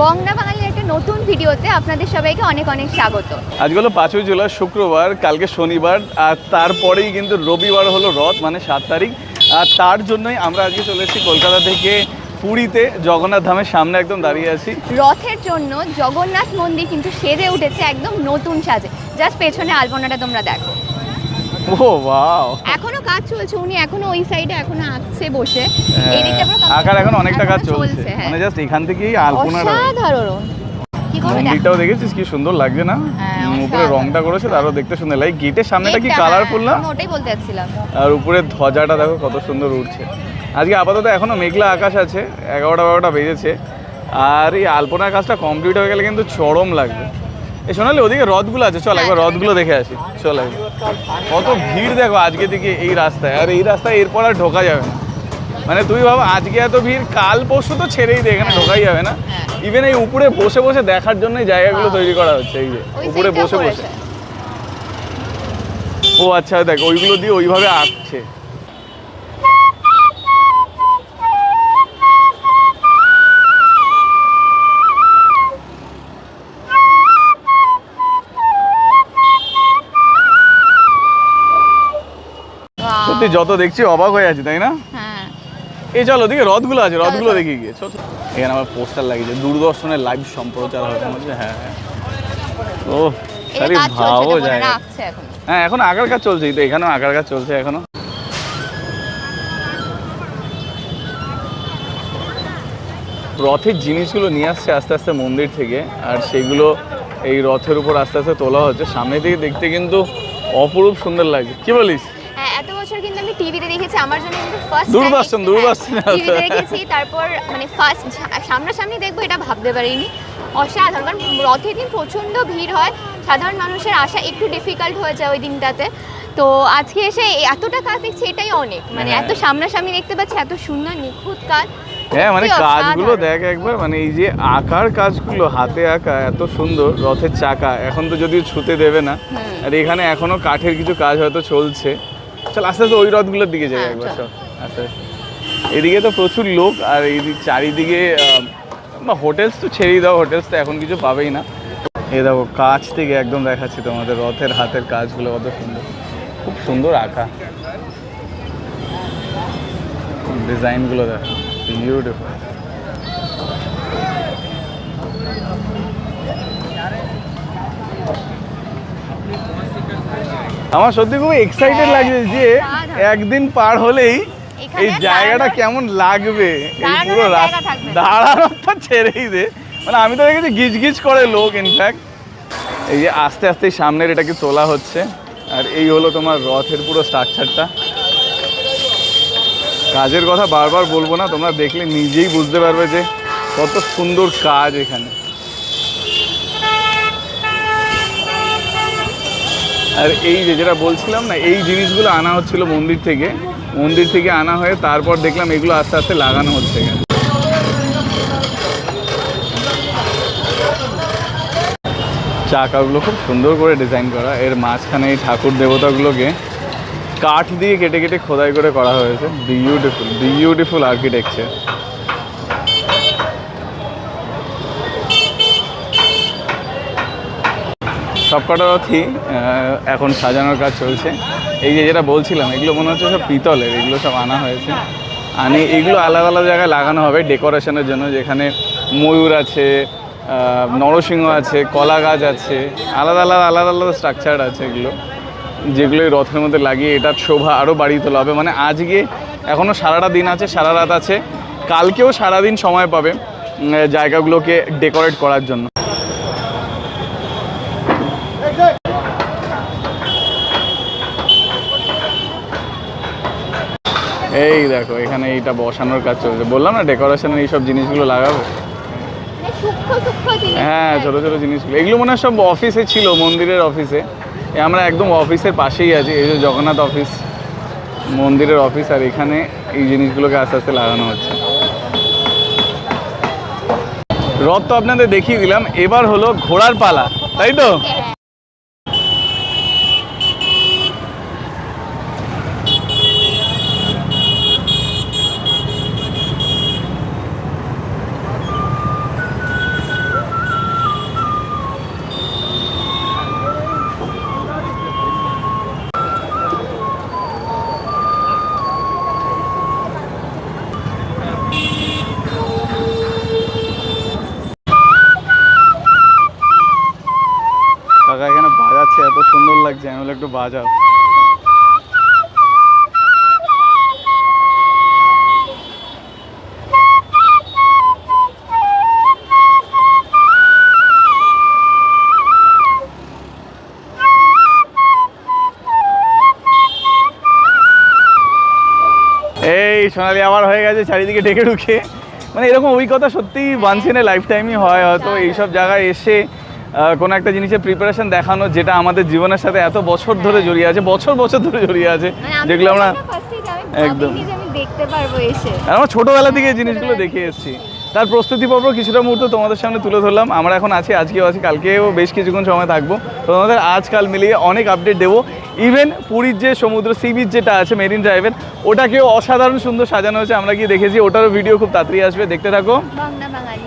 বংলা বাঙালির একটা নতুন ভিডিওতে আপনাদের সবাইকে অনেক অনেক স্বাগত। হলো পাঁচই জুলাই শুক্রবার কালকে শনিবার আর তারপরেই কিন্তু রবিবার হলো রথ মানে সাত তারিখ। আর তার জন্যই আমরা আজকে চলে এসেছি কলকাতা থেকে পুরীতে জগন্নাথ ধামের সামনে একদম দাঁড়িয়ে আছি। রথের জন্য জগন্নাথ মন্দির কিন্তু সেজে উঠেছে একদম নতুন সাজে। জাস্ট পেছনে আলপনাটা তোমরা দেখো। ও বাও এখনও কাজ চলছে উনি এখনও ওই সাইডে এখনও আঁকছে বসে। এই দিকটা আকার এখন অনেকটা কাজ চলছে। হ্যাঁ। মানে জাস্ট এখান থেকেই আলপনাটা অসাধারণ। মন্দিরটাও দেখেছিস? কি সুন্দর লাগছে না? হ্যাঁ, উপরে রংটা করেছে তারও দেখতে সুন্দর। লাগে গেটের সামনেটা কি কালারফুল না? হ্যাঁ, ওটাই বলতে যাচ্ছিলাম। আর উপরে ধ্বজাটা দেখো কত সুন্দর উঠছে। আজকে আপাতত এখনও মেঘলা আকাশ আছে এগারোটা বারোটা বেজেছে। আর এই আলপনার কাজটা কমপ্লিট হয়ে গেলে কিন্তু চরম লাগবে। এই সোনালি ওদিকে রথগুলো আছে। চল একবার রথগুলো দেখে আসি। চল কত ভিড় দেখো আজকে দিকে এই রাস্তায়। আর এই রাস্তায় এরপর আর ঢোকা যাবে না। মানে তুই ভাবো আজকে এত ভিড় কাল পরশু তো ছেড়েই দে এখানে ঢোকাই যাবে না। হ্যাঁ। ইভেন এই উপরে বসে বসে দেখার জন্য জায়গাগুলো তৈরি করা হচ্ছে এই যে। উপরে বসে বসে। ও আচ্ছা দেখ ওইগুলো দিয়ে ওইভাবে আঁকছে। সত্যি যত দেখছি অবাক হয়ে আছি তাই না? হ্যাঁ। এই চল ওদিকে রথগুলো আছে রথগুলো চলো। দেখি গিয়ে চল। এখানে আমার পোস্টার লাগিয়েছে দূরদর্শনের লাইভ সম্প্রচার মনে হ্যাঁ হ্যাঁ। ও খালি এটা যায় হ্যাঁ এখন আঁকার কাজ চলছে তো এখানেও আঁকার কাজ চলছে এখনও। রথের জিনিসগুলো নিয়ে আসছে আস্তে আস্তে মন্দির থেকে আর সেগুলো এই রথের উপর আস্তে আস্তে তোলা হচ্ছে। সামনে থেকে দেখতে কিন্তু অপরূপ সুন্দর লাগে কি বলিস হ্যাঁ এত বছর কিন্তু আমি টিভিতে দেখেছি আমার জন্য কিন্তু ফার্স্ট দূরদর্শন, দূরদর্শনে টিভিতে দেখেছি তারপর মানে ফার্স্ট সামনাসামনি দেখব এটা ভাবতে পারিনি। অসাধারণ কারণ রথের দিন প্রচণ্ড ভিড় হয় সাধারণ মানুষের আসা একটু ডিফিকাল্ট হয়ে যায় ওই দিনটাতে। তো আজকে এসে এতটা কাজ দেখছি এটাই অনেক। মানে হ্যাঁ। এত সামনাসামনি দেখতে পাচ্ছি এত সুন্দর নিখুঁত কাজ। হ্যাঁ মানে কাজগুলো দেখ একবার মানে এই যে আঁকার কাজগুলো হাতে আঁকা এত সুন্দর রথের চাকা এখন তো যদিও ছুতে দেবে না। আর এখানে এখনও কাঠের কিছু কাজ হয়তো চলছে। চল আস্তে আস্তে ওই রথগুলোর দিকে যাই হ্যাঁ, একবার চল। আস্তে আস্তে। এদিকে তো প্রচুর লোক আর এই দিক চারিদিকে বা হোটেলস তো ছেড়েই দাও হোটেলস তো এখন কিছু পাবেই না এ দেখো কাছ থেকে একদম দেখাচ্ছি তোমাদের রথের হাতের কাজগুলো কত সুন্দর খুব সুন্দর আঁকা ডিজাইনগুলো দেখো বিউটিফুল আমার সত্যি খুব এক্সাইটেড হ্যাঁ, লাগছে যে একদিন পার হলেই এই জায়গাটা কেমন লাগবে? এই পুরো তো ছেড়েই দে। মানে আমি তো দেখেছি গিজ গিজ করে লোক ইনফ্যাক্ট এই যে আস্তে আস্তে সামনের এটাকে তোলা হচ্ছে। আর এই হলো তোমার রথের পুরো স্ট্রাকচারটা। কাজের কথা বারবার বলব না তোমরা দেখলে নিজেই বুঝতে পারবে যে কত সুন্দর কাজ এখানে। আর এই যে যেটা বলছিলাম না, এই জিনিসগুলো আনা হচ্ছিল মন্দির থেকে। মন্দির থেকে আনা হয়ে তারপর দেখলাম এগুলো আস্তে আস্তে লাগানো হচ্ছে চাকাগুলো খুব সুন্দর করে ডিজাইন করা। এর মাঝখানে এই ঠাকুর দেবতাগুলোকে কাঠ দিয়ে কেটে কেটে খোদাই করে করা হয়েছে। বিউটিফুল বিউটিফুল আর্কিটেকচার সবকটা রথই এখন সাজানোর কাজ চলছে। এই যে যেটা বলছিলাম, এগুলো মনে হচ্ছে সব পিতলের, এগুলো সব আনা হয়েছে। আনি এগুলো আলাদা আলাদা জায়গায় লাগানো হবে ডেকোরেশনের জন্য, যেখানে ময়ূর আছে নরসিংহ আছে, কলা গাছ আছে, আলাদা আলাদা আলাদা আলাদা স্ট্রাকচার আছে এগুলো, যেগুলো রথের মধ্যে লাগিয়ে এটার শোভা আরও বাড়িয়ে তোলা হবে। মানে আজকে এখনও সারাটা দিন আছে, সারা রাত আছে, কালকেও সারাদিন সময় পাবে জায়গাগুলোকে ডেকোরেট করার জন্য। এই দেখো এখানে এইটা বসানোর কাজ চলছে। বললাম না ডেকোরেশনের এইসব জিনিসগুলো লাগাবো? মানে হ্যাঁ ছোট ছোট জিনিসগুলো। এগুলো মনে হয় সব অফিসে ছিল মন্দিরের অফিসে আমরা একদম অফিসের পাশেই আছি এই যে জগন্নাথ অফিস মন্দিরের অফিস আর এখানে এই জিনিসগুলোকে আস্তে আস্তে লাগানো হচ্ছে। রথ তো আপনাদের দেখিয়ে দিলাম এবার হলো ঘোড়ার পালা তাই তো? হ্যাঁ। বাজাচ্ছে এত সুন্দর লাগছে আমি বলে একটু বাজাও এই সোনালি আবার হয়ে গেছে চারিদিকে ডেকে ঢুকে মানে এরকম অভিজ্ঞতা সত্যি সত্যিই বানসিনে লাইফ টাইমই হয় হয়তো এইসব জায়গায় এসে কোনো একটা জিনিসের প্রিপারেশন দেখানো যেটা আমাদের জীবনের সাথে এত বছর ধরে জড়িয়ে আছে বছর বছর ধরে জড়িয়ে আছে মানে যেগুলো আমরা একদম। দেখতে পারব এসে? আমরা ছোটোবেলা থেকে এই জিনিসগুলো দেখে এসেছি। তার প্রস্তুতি পর্ব কিছুটা মুহূর্ত তোমাদের সামনে তুলে ধরলাম। আমরা এখন আছি আজকেও আছি কালকেও বেশ কিছুক্ষণ সময় থাকব। তো তোমাদের আজকাল মিলিয়ে অনেক আপডেট দেবো। ইভেন পুরীর যে সমুদ্র সি বিচ যেটা আছে মেরিন ড্রাইভের ওটাকেও অসাধারণ সুন্দর সাজানো হয়েছে। আমরা গিয়ে দেখেছি ওটারও ভিডিও খুব তাড়াতাড়ি আসবে। দেখতে থাকো। বাংলা বাঙালি।